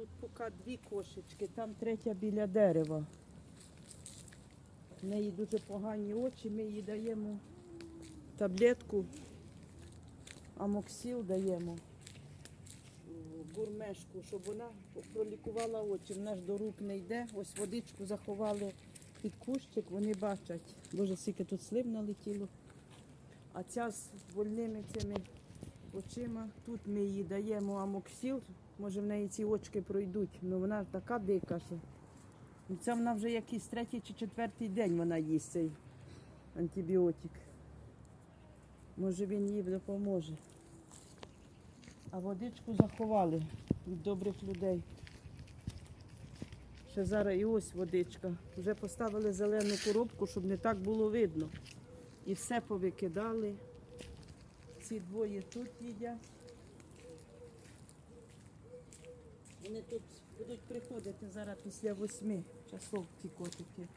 Тут поки дві кошечки, там третя біля дерева. В неї дуже погані очі, ми їй даємо таблетку, амоксил даємо, о, гурмешку, щоб вона пролікувала очі. Вона ж до рук не йде. Ось водичку заховали під кущик, вони бачать. Боже, скільки тут слив налетіло. А ця з больними цими очима, тут ми їй даємо амоксил, може в неї ці очки пройдуть, але вона така дика, що Ну, це вона вже якийсь третій чи четвертий день вона їсть цей антибіотик. Може він їй допоможе. А водичку заховали від добрих людей. Ще зараз і ось водичка. Вже поставили зелену коробку, щоб не так було видно. І все повикидали. Ці двоє тут їдять. Вони тут будуть приходити зараз після восьми часов ті котики.